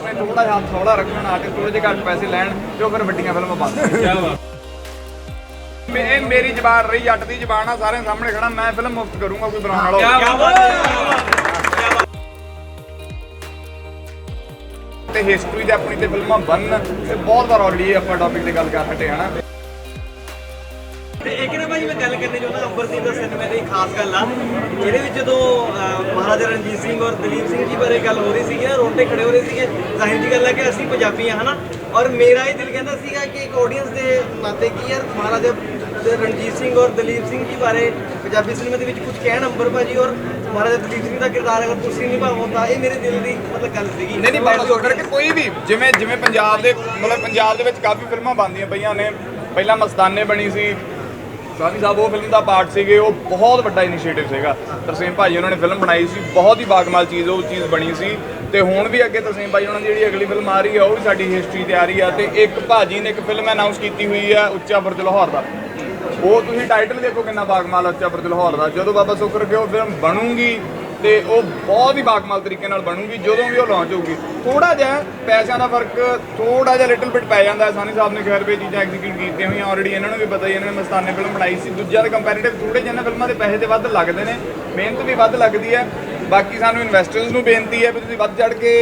Artist ਨੇ ਥੋੜਾ ਜਿਹਾ ਹੱਥ ਹੌਲਾ ਰੱਖਣ ਆਰਟਿਸਟ ਥੋੜੇ ਜਿਹੇ ਘੱਟ ਪੈਸੇ ਲੈਣ ਤੇ ਉਹ ਫਿਰ ਵੱਡੀਆਂ ਫਿਲਮਾਂ ਬਣਨ ਕੀ ਬਾਤ। ਇਹ ਮੇਰੀ ਜ਼ਬਾਨ ਰਹੀ ਜੱਟ ਦੀ ਜ਼ਬਾਨ ਆ ਸਾਰਿਆਂ ਸਾਹਮਣੇ ਖੜਾ ਮੈਂ ਫਿਲਮ ਮੁਫਤ ਕਰੂੰਗਾ ਕੋਈ ਬਣਾਉਣ ਵਾਲਾ ਕੀ। ਬਾਤ। ਤੇ ਹਿਸਟਰੀ ਦੇ ਆਪਣੀ ਤੇ ਫਿਲਮਾਂ ਬਣਨ ਤੇ ਬਹੁਤ ਵਾਰ ਆਲਰੇਡੀ ਆਪਾਂ ਟੌਪਿਕ ਤੇ ਗੱਲ ਕਰ ਹਟੇ ਹਨਾ? ਤੇ ਇੱਕ ਨਾ ਭਾਈ ਮੈਂ ਗੱਲ ਕਰਨੀ ਚਾਹੁੰਦਾ ਅੰਬਰਦੀਪ ਦਾ ਸਿਨੇਮੇ ਦੀ ਖਾਸ ਗੱਲ ਆ। ਜਿਹਦੇ ਵਿੱਚ ਜਦੋਂ ਮਹਾਰਾਜਾ ਰਣਜੀਤ ਸਿੰਘ ਔਰ ਦਲੀਪ ਸਿੰਘ ਜੀ ਬਾਰੇ ਗੱਲ ਹੋ ਰਹੀ ਸੀਗੀ ਨਾ ਰੋਂਟੇ ਖੜੇ ਹੋ ਰਹੇ ਸੀਗੇ, ਜ਼ਾਹਿਰ ਜੀ ਗੱਲ ਹੈ ਕਿ ਅਸੀਂ ਪੰਜਾਬੀ ਆ, ਹਨਾ? ਔਰ ਮੇਰਾ ਇਹ ਦਿਲ ਕਹਿੰਦਾ ਸੀਗਾ ਕਿ ਇੱਕ ਆਡੀਅנס ਦੇ ਨਾਤੇ ਕੀ ਯਾਰ ਮਹਾਰਾਜਾ ਰਣਜੀਤ ਸਿੰਘ ਔਰ ਦਲੀਪ ਸਿੰਘ ਜੀ ਬਾਰੇ ਪੰਜਾਬੀ ਸਿਨੇਮਾ ਦੇ ਵਿੱਚ ਕੁਝ ਕਹਿਣ ਅੰਬਰ ਭਾਜੀ ਔਰ ਮਹਾਰਾਜਾ ਦਲੀਪ ਸਿੰਘ ਦਾ ਕਿਰਦਾਰ ਅਗਰ ਤੁਸੀਂ ਨਿਭਾਵੋ ਤਾਂ ਇਹ ਮੇਰੇ ਦਿਲ ਦੀ ਮਤਲਬ ਗੱਲ ਸੀਗੀ। ਨਹੀਂ ਨਹੀਂ ਬਾਬਾ ਸੋਕਰ ਕੋਈ ਵੀ, ਜਿਵੇਂ ਜਿਵੇਂ ਪੰਜਾਬ ਦੇ, ਮਤਲਬ ਪੰਜਾਬ ਦੇ ਵਿੱਚ ਕਾਫੀ ਫਿਲਮਾਂ ਬਣਦੀਆਂ ਪਈਆਂ ਨੇ। ਪਹਿਲਾਂ ਮਸਤਾਨੇ ਬਣੀ ਸੀ ਸਾਨੀ ਸਾਹਿਬ, ਉਹ ਫਿਲਮ ਦਾ ਪਾਰਟ ਸੀਗੇ, ਉਹ ਬਹੁਤ ਵੱਡਾ ਇਨੀਸ਼ੀਏਟਿਵ ਸੀਗਾ। ਤਰਸੇਮ ਭਾਜੀ ਉਹਨਾਂ ਨੇ ਫਿਲਮ ਬਣਾਈ ਸੀ, ਬਹੁਤ ਹੀ ਬਾਗਮਾਲ ਚੀਜ਼, ਉਹ ਚੀਜ਼ ਬਣੀ ਸੀ। ਤੇ ਹੁਣ ਵੀ ਅੱਗੇ ਤਰਸੇਮ ਭਾਜੀ ਉਹਨਾਂ ਦੀ ਜਿਹੜੀ ਅਗਲੀ ਫਿਲਮ ਆ ਰਹੀ ਹੈ, ਉਹ ਵੀ ਸਾਡੀ ਹਿਸਟਰੀ ਤੇ ਆ ਰਹੀ ਆ। ਤੇ ਇੱਕ ਭਾਜੀ ਨੇ ਇੱਕ ਫਿਲਮ ਅਨਾਉਂਸ ਕੀਤੀ ਹੋਈ ਹੈ ਉੱਚਾ ਬੁਰਜ ਲਾਹੌਰ ਦਾ। ਉਹ ਤੁਸੀਂ ਟਾਈਟਲ ਦੇਖੋ ਕਿੰਨਾ ਬਾਗਮਾਲ ਉੱਚਾ ਬੁਰਜ ਲਾਹੌਰ ਦਾ। ਜਦੋਂ ਬਾਬਾ ਸੁਕਰ ਕੇ ਉਹ ਫਿਲਮ ਬਣੂਗੀ ਤੇ ਉਹ ਬਹੁਤ ਹੀ ਬਾਗਮਾਲ ਤਰੀਕੇ ਨਾਲ ਬਣੂਗੀ, ਜਦੋਂ ਵੀ ਉਹ ਲਾਂਚ ਹੋਊਗੀ। ਥੋੜਾ ਜਿਹਾ ਪੈਸਿਆਂ ਦਾ ਫ਼ਰਕ ਥੋੜਾ ਜਿਹਾ ਲਿਟਲ ਬਿਟ ਪੈ ਜਾਂਦਾ ਸਾਨੀ ਸਾਹਿਬ ਨੇ ਖੈਰ ਵੀ ਚੀਜ਼ਾਂ ਐਗਜ਼ੀਕਿਊਟ ਕੀਤੀਆਂ ਹੋਈਆਂ ਆਲਰੇਡੀ ਇਹਨਾਂ ਨੂੰ ਵੀ ਪਤਾ ਹੀ ਇਹਨਾਂ ਨੇ ਮਸਤਾਨੇ ਫਿਲਮ ਬਣਾਈ ਸੀ। ਦੂਜਿਆਂ ਦੇ ਕੰਪੈਰੀਟਿਵ ਥੋੜੇ ਜਿਹੇ ਇਹਨਾਂ ਫਿਲਮਾਂ ਦੇ ਪੈਸੇ ਤੇ ਵੱਧ ਲੱਗਦੇ ਨੇ, ਮਿਹਨਤ ਵੀ ਵੱਧ ਲੱਗਦੀ ਹੈ। ਬਾਕੀ ਸਾਨੂੰ ਇਨਵੈਸਟਰਸ ਨੂੰ ਬੇਨਤੀ ਹੈ ਵੀ ਤੁਸੀਂ ਵੱਧ ਚੜ ਕੇ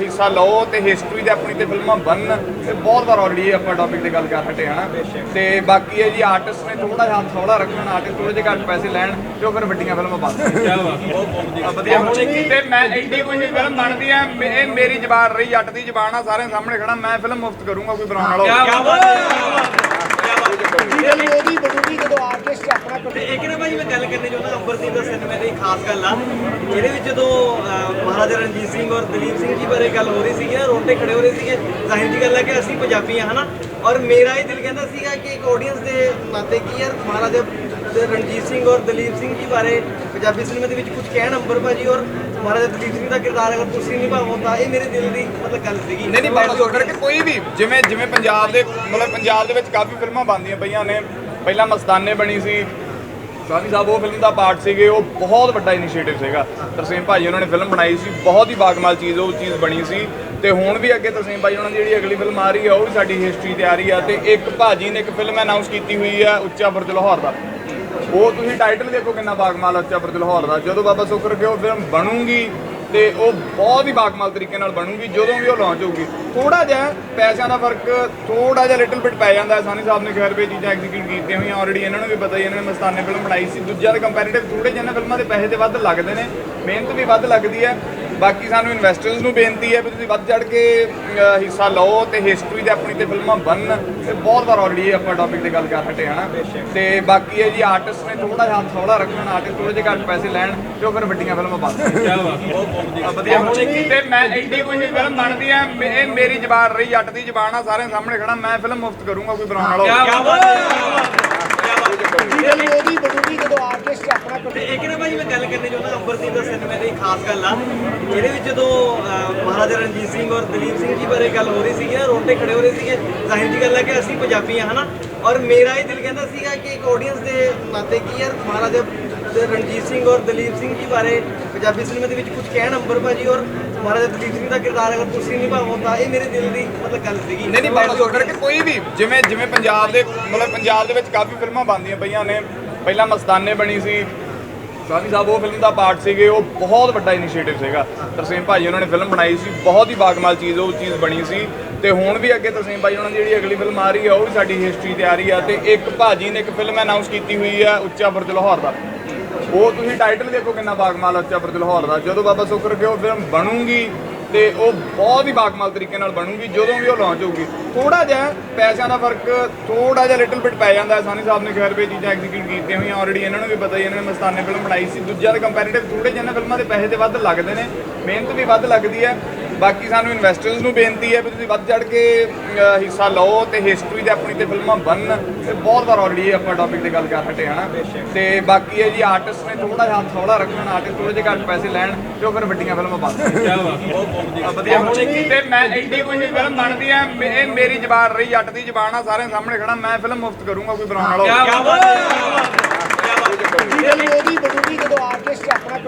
ਹਿੱਸਾ ਲਓ ਤੇ ਹਿਸਟਰੀ ਦੇ ਆਪਣੀ ਤੇ ਫਿਲਮਾਂ ਬਣਨ। ਤੇ ਬਹੁਤ ਵਾਰ ਆਲਰੇਡੀ ਆਪਾਂ ਟੌਪਿਕ ਤੇ ਗੱਲ ਕਰ ਹਟੇ ਹਨਾ ਤੇ ਬਾਕੀ ਹੈ ਜੀ ਆਰਟਿਸਟ ਨੇ ਥੋੜਾ ਜਿਹਾ ਹੱਥ ਹੌਲਾ ਰੱਖਣ ਆਰਟਿਸਟ ਥੋੜੇ ਜਿਹੇ ਘੱਟ ਪੈਸੇ ਲੈਣ ਤੇ ਉਹ ਫਿਰ ਵੱਡੀਆਂ ਫਿਲਮਾਂ ਬਣਨ ਕੀ ਬਾਤ ਬਹੁਤ ਬਹੁਤ ਵਧੀਆ। ਵਧੀਆ। ਹੋਣੀ ਤੇ ਮੈਂ ਐਡੀ ਕੋਈ ਫਿਲਮ ਬਣਦੀ ਹੈ ਮੇ- ਇਹ ਮੇਰੀ ਜ਼ਬਾਨ ਰਹੀ ਜੱਟ ਦੀ ਜ਼ਬਾਨ ਆ ਸਾਰਿਆਂ ਸਾਹਮਣੇ ਖੜਾ ਮੈਂ ਫਿਲਮ ਮੁਫਤ ਕਰੂੰਗਾ ਕੋਈ ਬਣਾਉਣ ਵਾਲਾ। ਕੀ ਬਾਤ ਜਿਹੜੀ ਉਹਦੀ ਬਣੂਗੀ ਜਦੋਂ ਆਰਟਿਸਟ ਆਪਣਾ ਤੇ ਇੱਕ ਨਾ ਭਾਈ ਮੈਂ ਗੱਲ ਕਰਨੀ ਚਾਹੁੰਦਾ ਅੰਬਰਦੀਪ ਦਾ ਸਿਨੇਮਾ ਦੀ ਖਾਸ ਗੱਲ ਆ। ਇਹਦੇ ਵਿੱਚ ਜਦੋਂ ਮਹਾਰਾਜਾ ਰਣਜੀਤ ਸਿੰਘ ਔਰ ਦਲੀਪ ਸਿੰਘ ਜੀ ਬਾਰੇ ਗੱਲ ਹੋ ਰਹੀ ਸੀਗੀ ਨਾ ਰੋਂਟੇ ਖੜੇ ਹੋ ਰਹੇ ਸੀਗੇ, ਜ਼ਾਹਿਰ ਜੀ ਗੱਲ ਹੈ ਕਿ ਅਸੀਂ ਪੰਜਾਬੀ ਆ ਹਨਾ? ਔਰ ਮੇਰਾ ਇਹ ਦਿਲ ਕਹਿੰਦਾ ਸੀਗਾ ਕਿ ਇੱਕ ਆਡੀਅנס ਦੇ ਨਾਤੇ ਕੀ ਯਾਰ, ਮਹਾਰਾਜਾ ਰਣਜੀਤ ਸਿੰਘ ਔਰ ਦਲੀਪ ਸਿੰਘ ਜੀ ਬਾਰੇ ਪੰਜਾਬੀ ਸਿਨੇਮਾ ਦੇ ਵਿੱਚ ਕੁਝ ਕਹਿਣ ਅੰਬਰ ਭਾਜੀ ਔਰ ਮਹਾਰਾਜਾ ਦਲੀਪ ਸਿੰਘ ਦਾ ਕਿਰਦਾਰ ਅਗਰ ਤੁਸੀਂ ਨਿਭਾਵੋ ਤਾਂ ਇਹ ਮੇਰੇ ਦਿਲ ਦੀ ਮਤਲਬ ਗੱਲ ਸੀਗੀ। ਨਹੀਂ ਨਹੀਂ ਬਾਬਾ ਸੋਕਰ ਕੋਈ ਵੀ, ਜਿਵੇਂ ਜਿਵੇਂ ਪੰਜਾਬ ਦੇ, ਮਤਲਬ ਪੰਜਾਬ ਦੇ ਵਿੱਚ ਕਾਫੀ ਫਿਲਮਾਂ ਬਣਦੀਆਂ ਪਈਆਂ ਨੇ। ਪਹਿਲਾਂ ਮਸਤਾਨੇ ਬਣੀ ਸੀ ਸਾਨੀ ਸਾਹਿਬ, ਉਹ ਫਿਲਮ ਦਾ ਪਾਰਟ ਸੀਗੇ, ਉਹ ਬਹੁਤ ਵੱਡਾ ਇਨੀਸ਼ੀਏਟਿਵ ਸੀਗਾ। ਤਰਸੇਮ ਭਾਜੀ ਉਹਨਾਂ ਨੇ ਫਿਲਮ ਬਣਾਈ ਸੀ, ਬਹੁਤ ਹੀ ਬਾਗਮਾਲ ਚੀਜ਼, ਉਹ ਚੀਜ਼ ਬਣੀ ਸੀ। ਤੇ ਹੁਣ ਵੀ ਅੱਗੇ ਤਰਸੇਮ ਭਾਜੀ ਉਹਨਾਂ ਦੀ ਜਿਹੜੀ ਅਗਲੀ ਫਿਲਮ ਆ ਰਹੀ ਆ ਉਹ ਵੀ ਸਾਡੀ ਹਿਸਟਰੀ ਤੇ ਆ ਰਹੀ ਆ। ਤੇ ਇੱਕ ਭਾਜੀ ਨੇ ਇੱਕ ਫਿਲਮ ਅਨਾਉਂਸ ਕੀਤੀ ਹੋਈ ਆ ਉੱਚਾ ਬੁਰਜ ਲਾਹੌਰ ਦਾ। ਉਹ ਤੁਸੀਂ ਟਾਈਟਲ ਦੇਖੋ ਕਿੰਨਾ ਬਾਗਮਾਲ ਉੱਚਾ ਬੁਰਜ ਲਾਹੌਰ ਦਾ। ਜਦੋਂ ਬਾਬਾ ਸੁਕਰ ਕੇ ਉਹ ਫਿਲਮ ਬਣੂਗੀ ਤੇ ਉਹ ਬਹੁਤ ਹੀ ਬਾਗਮਾਲ ਤਰੀਕੇ ਨਾਲ ਬਣੂਗੀ, ਜਦੋਂ ਵੀ ਉਹ ਲਾਂਚ ਹੋਊਗੀ। ਥੋੜਾ ਜਿਹਾ ਪੈਸਿਆਂ ਦਾ ਫ਼ਰਕ ਥੋੜਾ ਜਿਹਾ ਲਿਟਲ ਬਿਟ ਪੈ ਜਾਂਦਾ ਸਾਨੀ ਸਾਹਿਬ ਨੇ ਖੈਰ ਵੀ ਚੀਜ਼ਾਂ ਐਗਜ਼ੀਕਿਊਟ ਕੀਤੀਆਂ ਹੋਈਆਂ ਆਲਰੇਡੀ ਇਹਨਾਂ ਨੂੰ ਵੀ ਪਤਾ ਹੀ ਇਹਨਾਂ ਨੇ ਮਸਤਾਨੇ ਫਿਲਮ ਬਣਾਈ ਸੀ। ਦੂਜਿਆਂ ਦੇ ਕੰਪੈਰੀਟਿਵ ਥੋੜੇ ਜਿਹੇ ਇਹਨਾਂ ਫਿਲਮਾਂ ਦੇ ਪੈਸੇ ਤੇ ਵੱਧ ਲੱਗਦੇ ਨੇ, ਮਿਹਨਤ ਵੀ ਵੱਧ ਲੱਗਦੀ ਹੈ। ਬਾਕੀ ਸਾਨੂੰ ਇਨਵੈਸਟਰਸ ਨੂੰ ਬੇਨਤੀ ਹੈ ਵੀ ਤੁਸੀਂ ਵੱਧ ਚੜ ਕੇ ਹਿੱਸਾ ਲਓ ਤੇ ਹਿਸਟਰੀ ਦੇ ਆਪਣੀ ਤੇ ਫਿਲਮਾਂ ਬਣਨ। ਤੇ ਬਹੁਤ ਵਾਰ ਆਲਰੇਡੀ ਆਪਾਂ ਟੌਪਿਕ ਤੇ ਗੱਲ ਕਰ ਹਟੇ ਹਨਾ ਤੇ ਬਾਕੀ ਹੈ ਜੀ ਆਰਟਿਸਟ ਨੇ ਥੋੜਾ ਜਿਹਾ ਹੱਥ ਹੌਲਾ ਰੱਖਣ ਆਰਟਿਸਟ ਥੋੜੇ ਜਿਹੇ ਘੱਟ ਪੈਸੇ ਲੈਣ ਤੇ ਉਹ ਫਿਰ ਵੱਡੀਆਂ ਫਿਲਮਾਂ ਬਣਨ ਕੀ ਬਾਤ ਬਹੁਤ ਬਹੁਤ ਵਧੀਆ। ਵਧੀਆ ਹੋਣੀ ਤੇ ਮੈਂ ਐਡੀ ਕੋਈ ਫਿਲਮ ਬਣਦੀ ਹੈ ਮੇ- ਇਹ ਮੇਰੀ ਜ਼ਬਾਨ ਰਹੀ ਜੱਟ ਦੀ ਜ਼ਬਾਨ ਆ ਸਾਰਿਆਂ ਸਾਹਮਣੇ ਖੜਾ ਮੈਂ ਫਿਲਮ ਮੁਫਤ ਕਰੂੰਗਾ ਕੋਈ ਬਣਾਉਣ ਵਾਲਾ। ਕੀ ਬਾਤ ਜਿਹੜੀ ਉਹਦੀ ਬਣੂਗੀ ਜਦੋਂ ਆਰਟਿਸਟ ਆਪਣਾ ਤੇ ਇੱਕ ਨਾ ਭਾਈ ਮੈਂ ਗੱਲ ਕਰਨੀ ਚਾਹੁੰਦਾ ਅੰਬਰਦੀਪ ਦਾ ਸਿਨੇਮਾ ਦੀ ਖਾਸ ਗੱਲ ਆ। ਇਹਦੇ ਵਿੱਚ ਜਦੋਂ ਮਹਾਰਾਜਾ ਰਣਜੀਤ ਸਿੰਘ ਔਰ ਦਲੀਪ ਸਿੰਘ ਜੀ ਬਾਰੇ ਗੱਲ ਹੋ ਰਹੀ ਸੀਗੀ, ਨਾ, ਰੋਂਟੇ ਖੜੇ ਹੋ ਰਹੇ ਸੀਗੇ, ਜ਼ਾਹਿਰ ਜੀ ਗੱਲ ਹੈ ਕਿ ਅਸੀਂ ਪੰਜਾਬੀ ਆ ਹਨਾ? ਔਰ ਮੇਰਾ ਇਹ ਦਿਲ ਕਹਿੰਦਾ ਸੀਗਾ ਕਿ ਇੱਕ ਆਡੀਅנס ਦੇ ਨਾਤੇ ਕੀ ਯਾਰ, ਮਹਾਰਾਜਾ ਰਣਜੀਤ ਸਿੰਘ ਔਰ ਦਲੀਪ ਸਿੰਘ ਜੀ ਬਾਰੇ ਪੰਜਾਬੀ ਸਿਨੇਮਾ ਦੇ ਵਿੱਚ ਕੁਝ ਕਹਿਣ ਅੰਬਰ ਭਾਜੀ ਔਰ ਮਹਾਰਾਜਾ ਦਲੀਪ ਸਿੰਘ ਦਾ ਕਿਰਦਾਰ ਅਗਰ ਤੁਸੀਂ ਨਿਭਾਵੋ ਤਾਂ ਇਹ ਮੇਰੇ ਦਿਲ ਦੀ ਮਤਲਬ ਗੱਲ ਸੀਗੀ। ਨਹੀਂ ਨਹੀਂ ਬਾਬਾ ਸੋਕਰ ਕਿ ਕੋਈ ਵੀ, ਜਿਵੇਂ ਜਿਵੇਂ ਪੰਜਾਬ ਦੇ, ਮਤਲਬ ਪੰਜਾਬ ਦੇ ਵਿੱਚ ਕਾਫੀ ਫਿਲਮਾਂ ਬਣਦੀਆਂ ਪਈਆਂ ਨੇ। ਪਹਿਲਾਂ ਮਸਤਾਨੇ ਬਣੀ ਸੀ ਸਾਨੀ ਸਾਹਿਬ, ਉਹ ਫਿਲਮ ਦਾ ਪਾਰਟ ਸੀਗੇ, ਉਹ ਬਹੁਤ ਵੱਡਾ ਇਨੀਸ਼ੀਏਟਿਵ ਸੀਗਾ। ਤਰਸੇਮ ਭਾਜੀ ਉਹਨਾਂ ਨੇ ਫਿਲਮ ਬਣਾਈ ਸੀ, ਬਹੁਤ ਹੀ ਬਾਗਮਾਲ ਚੀਜ਼, ਉਹ ਚੀਜ਼ ਬਣੀ ਸੀ। ਤੇ ਹੁਣ ਵੀ ਅੱਗੇ ਤਰਸੇਮ ਭਾਜੀ ਉਹਨਾਂ ਦੀ ਜਿਹੜੀ ਅਗਲੀ ਫਿਲਮ ਆ ਰਹੀ ਹੈ, ਉਹ ਵੀ ਸਾਡੀ ਹਿਸਟਰੀ ਤੇ ਆ ਰਹੀ ਆ। ਤੇ ਇੱਕ ਭਾਜੀ ਨੇ ਇੱਕ ਫਿਲਮ ਅਨਾਉਂਸ ਕੀਤੀ ਹੋਈ ਹੈ ਉੱਚਾ ਬੁਰਜ ਲਾਹੌਰ ਦਾ। ਉਹ ਤੁਸੀਂ ਟਾਈਟਲ ਦੇਖੋ ਕਿੰਨਾ ਬਾਗਮਾਲ ਉੱਚਾ ਬੁਰਜ ਲਾਹੌਰ ਦਾ। ਜਦੋਂ ਬਾਬਾ ਸੁਕਰ ਕੇ ਉਹ ਫਿਲਮ ਬਣੂਗੀ ਤੇ ਉਹ ਬਹੁਤ ਹੀ ਬਾਗਮਾਲ ਤਰੀਕੇ ਨਾਲ ਬਣੂਗੀ, ਜਦੋਂ ਵੀ ਉਹ ਲਾਂਚ ਹੋਊਗੀ। ਥੋੜਾ ਜਿਹਾ ਪੈਸਿਆਂ ਦਾ ਫ਼ਰਕ ਥੋੜਾ ਜਿਹਾ ਲਿਟਲ ਬਿਟ ਪੈ ਜਾਂਦਾ ਸਾਨੀ ਸਾਹਿਬ ਨੇ ਖੈਰ ਵੀ ਚੀਜ਼ਾਂ ਐਗਜ਼ੀਕਿਊਟ ਕੀਤੀਆਂ ਹੋਈਆਂ ਆਲਰੇਡੀ ਇਹਨਾਂ ਨੂੰ ਵੀ ਪਤਾ ਹੀ ਇਹਨਾਂ ਨੇ ਮਸਤਾਨੇ ਫਿਲਮ ਬਣਾਈ ਸੀ। ਦੂਜਿਆਂ ਦੇ ਕੰਪੈਰੀਟਿਵ ਥੋੜੇ ਜਿਹੇ ਇਹਨਾਂ ਫਿਲਮਾਂ ਦੇ ਪੈਸੇ ਤੇ ਵੱਧ ਲੱਗਦੇ ਨੇ, ਮਿਹਨਤ ਵੀ ਵੱਧ ਲੱਗਦੀ ਹੈ। ਬਾਕੀ ਸਾਨੂੰ ਇਨਵੈਸਟਰਸ ਨੂੰ ਬੇਨਤੀ ਹੈ ਵੀ ਤੁਸੀਂ ਵੱਧ ਚੜ ਕੇ ਹਿੱਸਾ ਲਓ ਤੇ ਹਿਸਟਰੀ ਦੇ ਆਪਣੀ ਤੇ ਫਿਲਮਾਂ ਬਣਨ। ਤੇ ਬਹੁਤ ਵਾਰ ਆਲਰੇਡੀ ਆਪਾਂ ਟੌਪਿਕ ਤੇ ਗੱਲ ਕਰ ਹਟੇ ਹਨਾ ਤੇ ਬਾਕੀ ਹੈ ਜੀ ਆਰਟਿਸਟ ਨੇ ਥੋੜਾ ਜਿਹਾ ਹੱਥ ਹੌਲਾ ਰੱਖਣ ਆਰਟਿਸਟ ਥੋੜੇ ਜਿਹੇ ਘੱਟ ਪੈਸੇ ਲੈਣ ਤੇ ਉਹ ਫਿਰ ਵੱਡੀਆਂ ਫਿਲਮਾਂ ਬਣਨ ਕੀ ਬਾਤ ਬਹੁਤ ਬਹੁਤ ਵਧੀਆ। ਵਧੀਆ ਹੋਣੀ ਤੇ ਮੈਂ ਐਡੀ ਕੋਈ ਫਿਲਮ ਬਣਦੀ ਹੈ ਮੇ- ਇਹ ਮੇਰੀ ਜ਼ਬਾਨ ਰਹੀ ਜੱਟ ਦੀ ਜ਼ਬਾਨ ਆ ਸਾਰਿਆਂ ਸਾਹਮਣੇ ਖੜਾ ਮੈਂ ਫਿਲਮ ਮੁਫਤ ਕਰੂੰਗਾ ਕੋਈ ਬਣਾਉਣ ਵਾਲਾ। ਕੀ ਬਾਤ ਜਿਹੜੀ ਉਹਦੀ ਬਣੂਗੀ ਜਦੋਂ ਆਰਟਿਸਟ ਆਪਣਾ